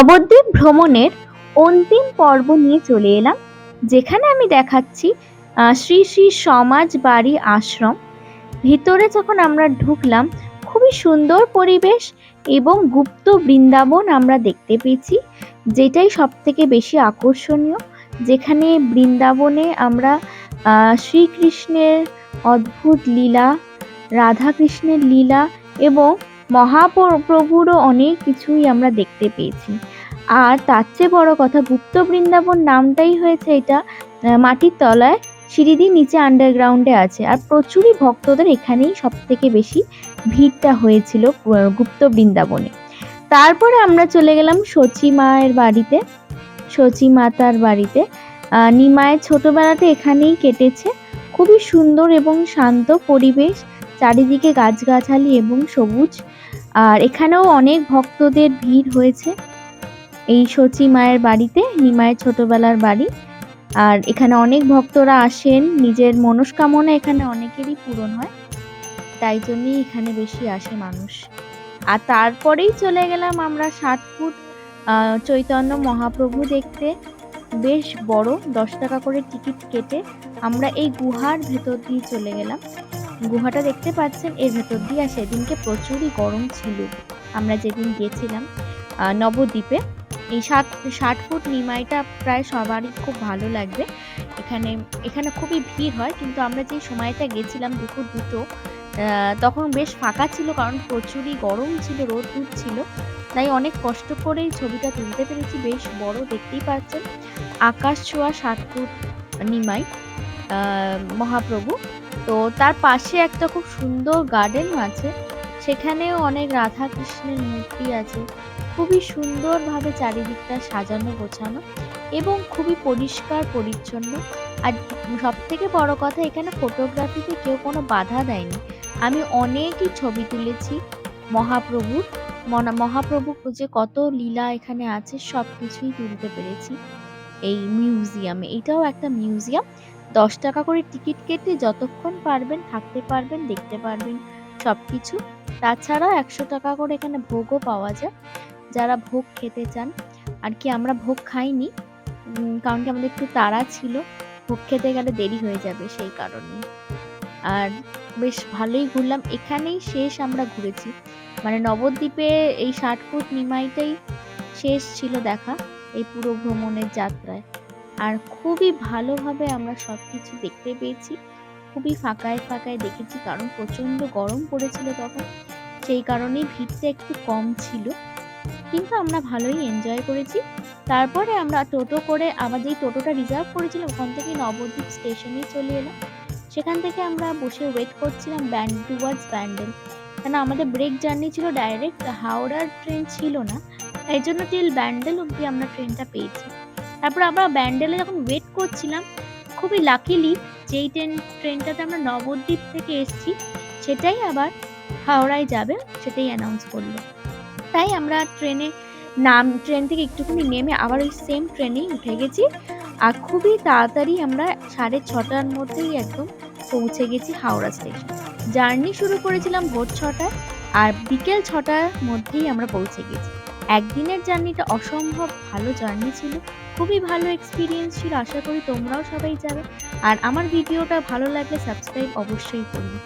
নবদ্বীপ ভ্রমণের অন্তিম পর্ব নিয়ে চলে এলাম, যেখানে আমি দেখাচ্ছি শ্রী শ্রী সমাজ বাড়ি আশ্রম। ভিতরে যখন আমরা ঢুকলাম, খুবই সুন্দর পরিবেশ এবং গুপ্ত বৃন্দাবন আমরা দেখতে পেয়েছি, যেটাই সব থেকে বেশি আকর্ষণীয়, যেখানে বৃন্দাবনে আমরা শ্রীকৃষ্ণের অদ্ভুত লীলা, রাধাকৃষ্ণের লীলা এবং মহাপ্রভুরও অনেক কিছুই আমরা দেখতে পেয়েছি। আর তার চেয়ে বড় কথা, গুপ্ত বৃন্দাবন নামটাই হয়েছে এটা মাটির তলায় সিঁড়ি নিচে আন্ডারগ্রাউন্ডে আছে। আর প্রচুরই ভক্তদের এখানেই সব থেকে বেশি ভিড়টা হয়েছিল গুপ্ত বৃন্দাবনে। তারপরে আমরা চলে গেলাম সচি মায়ের বাড়িতে। সচি মাতার বাড়িতে। নিমায়ের ছোটবেলাটা এখানেই কেটেছে। খুবই সুন্দর এবং শান্ত পরিবেশ। চারিদিকে গাছগাছালি এবং সবুজ। আর এখানেও অনেক ভক্তদের ভিড় হয়েছে। এই সচি মায়ের বাড়িতে নিমায়ের ছোটবেলার বাড়ি। আর এখানে অনেক ভক্তরা আসেন। নিজের মনস্কামনা এখানে অনেকেরই পূরণ হয়। তাই জন্যই এখানে বেশি আসে মানুষ। আর তারপরেই চলে গেলাম আমরা ষাট ফুট চৈতন্য মহাপ্রভু দেখতে। বেশ বড়, দশ টাকা করে টিকিট কেটে আমরা এই গুহার ভেতর দিয়ে চলে গেলাম। গুহাটা দেখতে পাচ্ছেন এর ভেতর দিয়ে আর সেদিনকে প্রচুরই গরম ছিল। আমরা যেদিন গেছিলাম আহ, নবদ্বীপে এই সাত ষাট ফুট নিমাইটা প্রায় সবারই খুব ভালো লাগবে। এখানে এখানে খুবই ভিড় হয় কিন্তু আমরা যে সময়টা গেছিলাম দুপুর দুটো তখন বেশ ফাঁকা ছিল কারণ প্রচুরই গরম ছিল রোদ ছিল। তাই অনেক কষ্ট করে এই ছবিটা তুলতে পেরেছি বেশ বড় দেখতেই পাচ্ছেন। আকাশ ছোঁয়া সাত ফুট নিমাই মহাপ্রভু। তো তার পাশে একটা খুব সুন্দর গার্ডেন আছে। সেখানেও অনেক রাধা কৃষ্ণের মূর্তি আছে। খুবই সুন্দরভাবে চারিদিকটা সাজানো, গোছানো এবং খুবই পরিষ্কার, পরিচ্ছন্ন। আর সব থেকে বড় কথা, এখানে ফটোগ্রাফিতে কেউ কোনো বাধা দেয়নি। আমি অনেকই ছবি তুলেছি মহাপ্রভুর। মনা- মহাপ্রভু যে কত লীলা এখানে আছে সব কিছুই তুলতে পেরেছি। এই মিউজিয়ামে এটাও একটা মিউজিয়াম দশ টাকা করে টিকিট কেটে যতক্ষণ পারবেন থাকতে পারবেন, দেখতে পারবেন সব কিছু তাছাড়া একশো টাকা করে এখানে ভোগও পাওয়া যায়, যারা ভোগ খেতে চান। আর কি, আমরা ভোগ খাইনি কারণ কি আমাদের একটু তাড়া ছিল। ভোগ খেতে গেলে দেরি হয়ে যাবে সেই কারণে। আর বেশ ভালোই ঘুরলাম। এখানেই শেষ আমরা ঘুরেছি। মানে নবদ্বীপে এই ষাট ফুট নিমাইটাই শেষ ছিল দেখা, এই পুরো ভ্রমণের যাত্রায়। আর খুবই ভালোভাবে আমরা সব কিছু দেখতে পেয়েছি। খুবই ফাঁকায় ফাঁকায় দেখেছি, কারণ প্রচণ্ড গরম পড়েছিল তখন। সেই কারণেই ভিড়টা একটু কম ছিল। কিন্তু আমরা ভালোই এনজয় করেছি। তারপরে আমরা টোটো করে আবার যেই টোটোটা রিজার্ভ করেছিলাম, ওখান থেকে নবদ্বীপ স্টেশনে চলে এলাম। সেখান থেকে আমরা বসে ওয়েট করছিলাম ব্যান্ড টুয়ার্ডস ব্যান্ডেল কেন আমাদের ব্রেক জার্নি ছিল ডাইরেক্ট হাওড়ার ট্রেন ছিল না। এই জন্য টিল ব্যান্ডেল অব্দি আমরা ট্রেনটা পেয়েছি। তারপর আমরা ব্যান্ডেলে যখন ওয়েট করছিলাম, খুবই লাকিলি যেই ট্রেন ট্রেনটাতে আমরা নবদ্বীপ থেকে এসেছি, সেটাই আবার হাওড়ায় যাবে, সেটাই অ্যানাউন্স করল। তাই আমরা ট্রেনে নাম ট্রেন থেকে একটুখানি নেমে আবার ওই সেম ট্রেনেই উঠে গেছি আর খুবই তাড়াতাড়ি আমরা সাড়ে ছটার মধ্যেই একদম পৌঁছে গেছি হাওড়া স্টেশন জার্নি শুরু করেছিলাম ভোর ছটায় আর বিকেল ছটার মধ্যেই আমরা পৌঁছে গেছি। একদিনের জার্নিটা অসম্ভব ভালো জার্নি ছিল। খুবই ভালো এক্সপিরিয়েন্স ছিল, আশা করি তোমরাও সবাই যাবে আর আমার ভিডিওটা ভালো লাগলে সাবস্ক্রাইব অবশ্যই করবে।